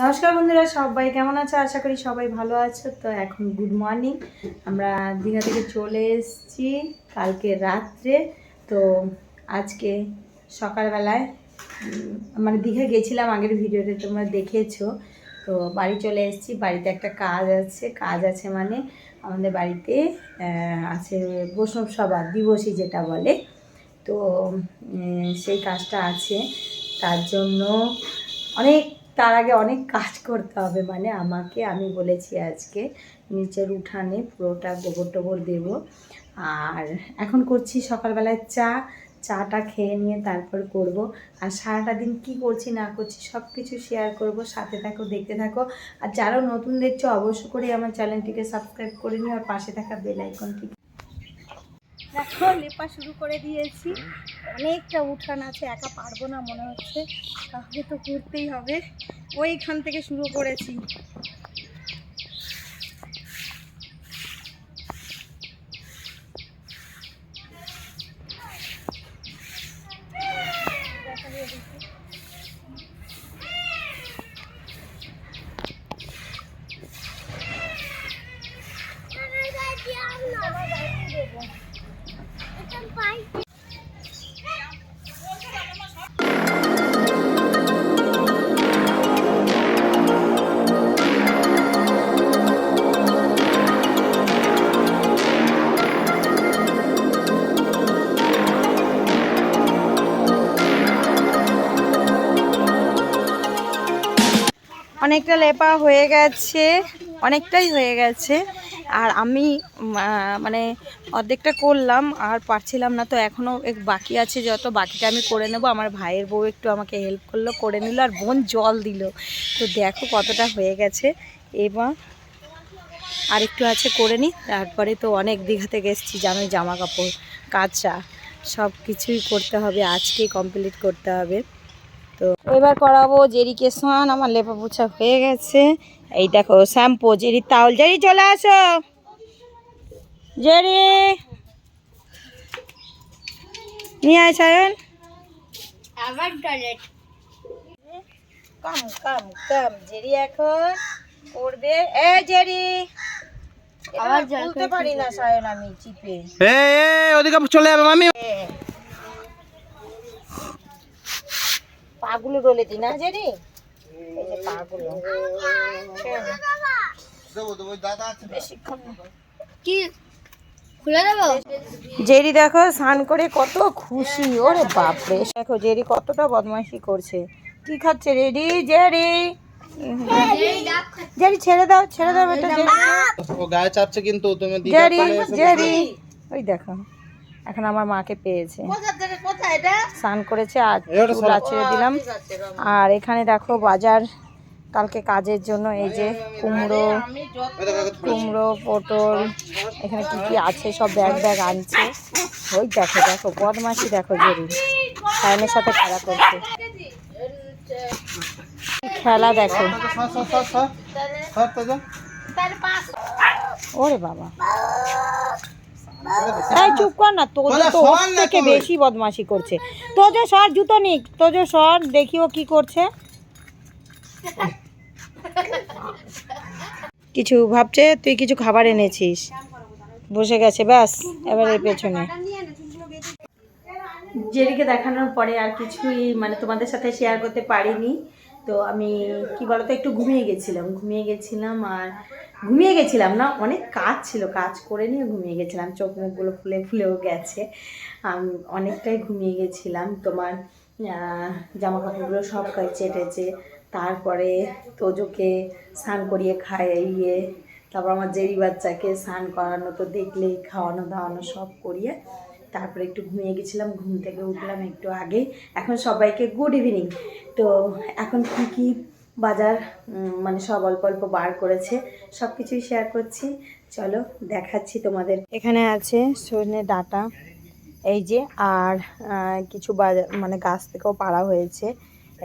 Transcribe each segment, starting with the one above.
নমস্কার বন্ধুরা, সবাই কেমন আছো? আশা করি সবাই ভালো আছো। তো এখন গুড মর্নিং আমরা দীঘা থেকে চলে এসেছি কালকে রাত্রে। তো আজকে সকালবেলায় মানে দীঘা গেছিলাম আগের ভিডিওতে তোমরা দেখেছ। তো বাড়ি চলে এসেছি, বাড়িতে একটা কাজ আছে। কাজ আছে মানে আমাদের বাড়িতে আছে বৈষ্ণব সভা, দিবসী যেটা বলে। তো সেই কাজটা আছে। তার জন্য অনেক তার আগে অনেক কাজ করতে হবে। মানে আমাকে আমি বলেছি আজকে নিচের উঠানে পুরোটা গোবর টোবর দেবো। আর এখন করছি সকালবেলায় চা, চাটা খেয়ে নিয়ে তারপর করব। আর সারাটা দিন কি করছি, না করছি সব কিছু শেয়ার করব। সাথে থাকো, দেখতে থাকো। আর যারাও নতুন দেখছ অবশ্য করে আমার চ্যানেলটিকে সাবস্ক্রাইব করে নিও। আর পাশে থাকা বেল আইকনটি লেপা শুরু করে দিয়েছি। অনেকটা উঠান আছে, একা পারব না মনে হচ্ছে। তাহলে তো করতেই হবে। ওইখান থেকে শুরু করেছি। অনেকটা লেপা হয়ে গেছে, অনেকটাই হয়ে গেছে। আর আমি মানে অর্ধেকটা করলাম, আর পারছিলাম না তো এখনও এক বাকি আছে যত, বাকিটা আমি করে নেব। আমার ভাইয়ের বউ একটু আমাকে হেল্প করল, করে নিল, আর বোন জল দিল। তো দেখো কতটা হয়ে গেছে। এবার আর একটু আছে করে নিই তারপরে তো অনেক দীঘাতে এসেছি জানোই জামা কাপড় কাচা সব কিছুই করতে হবে, আজকেই কমপ্লিট করতে হবে। তো এবার করাবো জেরিকে স্নান আমার লেপা পোছা হয়ে গেছে। এই দেখো শ্যাম্পু জেরি তাওল। জেরি চলে আসো। জেরি! নিয়ে আয় সায়ন। আবার টয়লেট কাম কাম কাম জেরি এখন করবে। এ জেরি! আবার বলতে পারি না সায়ন আমি চিপে। এ এ ওদিকে চলে যাবে মামি। পাগুলো ডলে দি না জেরি? এই যে পাগুলো। কি? খুলে দেবো? জেরি দেখো স্নান করে কত খুশি ওরে বাপরে। দেখো জেরি কতটা বদমাইশি করছে। কি খাচ্ছে রেডি জেরি? জেরি ছেড়ে দাও ছেড়ে দাও বেটা জেরি। ও গায়ে চাপছে কিন্তু তুমি জেরি জেরি। ওই দেখো। এখন আমার মাকে পেয়েছে স্নান করেছে আর চুল আঁচড়ে দিলাম আর এখানে দেখো বাজার কালকে কাজের জন্য এই যে কুমড়ো কুমড়ো পটল এখানে কি কি আছে সব ব্যাগ ব্যাগ আনছে ওই দেখো দেখো বদমাসি দেখো জেরি সায়নের সাথে খেলা করছে খেলা দেখো। ওরে বাবা এই চুপ কর না তোজো তো ওর থেকে বেশি বদমাশি করছে। তোজো সর জুতো নিক তোজো সর দেখি ও কি করছে। কিছু ভাবছে তুই কিছু খাবার এনেছিস। বসে গেছে ব্যাস এবার এর পেছনে। জেরিকে দেখানোর পরে আর কিছুই মানে তোমাদের সাথে শেয়ার করতে পারিনি। তো আমি, কি বলতো, একটু ঘুমিয়ে গেছিলাম ঘুমিয়ে গেছিলাম আর ঘুমিয়ে গেছিলাম না, অনেক কাজ ছিল, কাজ করে নিয়ে ঘুমিয়ে গেছিলাম, চোখ মুখগুলো ফুলে ফুলেও গেছে। আমি অনেকটাই ঘুমিয়ে গেছিলাম, তোমার জামা কাপড়গুলো সব কেচে টেচে তারপরে তোজোকে স্নান করিয়ে খাইয়ে, তারপর আমার জেরি বাচ্চাকে স্নান করানো তো দেখলেই, খাওয়ানো দাওয়ানো সব করিয়ে তারপরে একটু ঘুমিয়ে গেছিলাম, ঘুম থেকে উঠলাম একটু আগে। এখন সবাইকে গুড ইভিনিং তো এখন কী কী বাজার মানে সব অল্প অল্প বার করেছে সব কিছুই শেয়ার করছি। চলো দেখাচ্ছি তোমাদের। এখানে আছে সজনে ডাটা, এই যে, আর কিছু বাজার মানে গাছ থেকেও পাড়া হয়েছে।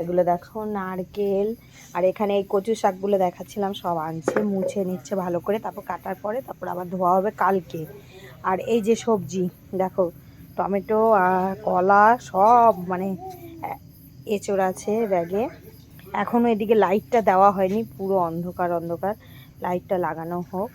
এগুলো দেখো, নারকেল, আর এখানে এই কচু শাকগুলো দেখাচ্ছিলাম, সব আনছে, মুছে নিচ্ছে ভালো করে, তারপর কাটার পরে তারপর আবার ধোয়া হবে কালকে। আর এই যে সবজি, দেখো, টমেটো আর কলা সব মানে এচড় আছে ব্যাগে এখনও এদিকে লাইটটা দেওয়া হয়নি, পুরো অন্ধকার অন্ধকার। লাইটটা লাগানো হোক।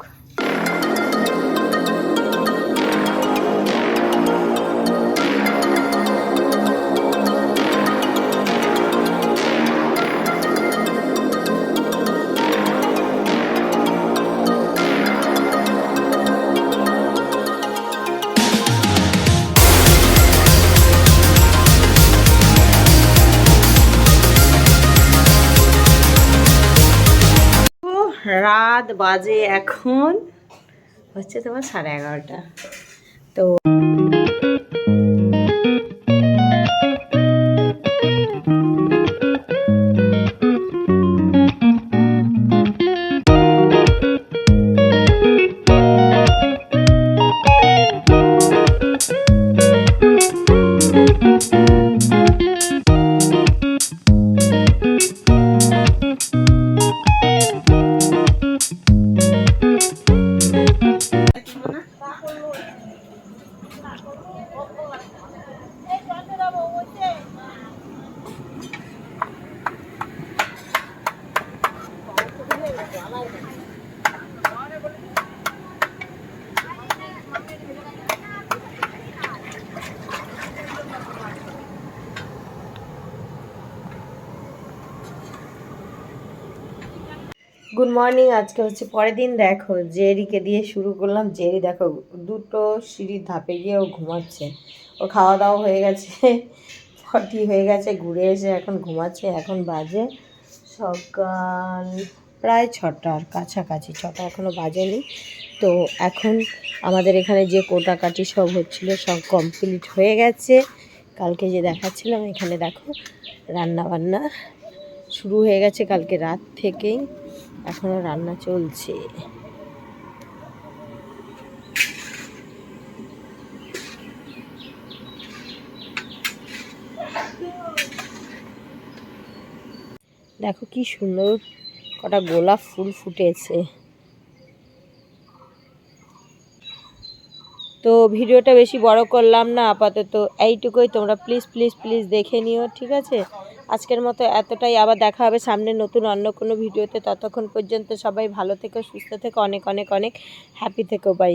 রাত বাজে এখন। হচ্ছে তোমার সাড়ে এগারোটা। তো গুড মর্নিং আজকে হচ্ছে পরের দিন, দেখো জেরিকে দিয়ে শুরু করলাম। জেরি দেখো দুটো সিঁড়ির ধাপে গিয়ে ও ঘুমাচ্ছে। ও খাওয়া দাওয়া হয়ে গেছে ফটি হয়ে গেছে, ঘুরে এসে এখন ঘুমাচ্ছে। এখন বাজে সকাল প্রায় ছটার কাছাকাছি, ছটা এখনও বাজেনি। তো এখন আমাদের এখানে যে কোটাকাটি সব হচ্ছিল, সব কমপ্লিট হয়ে গেছে। কালকে যে দেখাচ্ছিলাম, এখানে দেখো রান্না বান্না শুরু হয়ে গেছে কালকে রাত থেকেই। এখনও রান্না চলছে। দেখো কি সুন্দর কটা গোলাপ ফুল ফুটেছে। তো ভিডিওটা বেশি বড় করলাম না, আপাতত এইটুকুই। তোমরা প্লিজ প্লিজ প্লিজ দেখে নিও, ঠিক আছে? আজকের মতো এতটাই। আবার দেখা হবে সামনে নতুন অন্য কোনো ভিডিওতে। ততক্ষণ পর্যন্ত সবাই ভালো থেকো, সুস্থ থেকো। অনেক অনেক অনেক হ্যাপি থেকো। বাই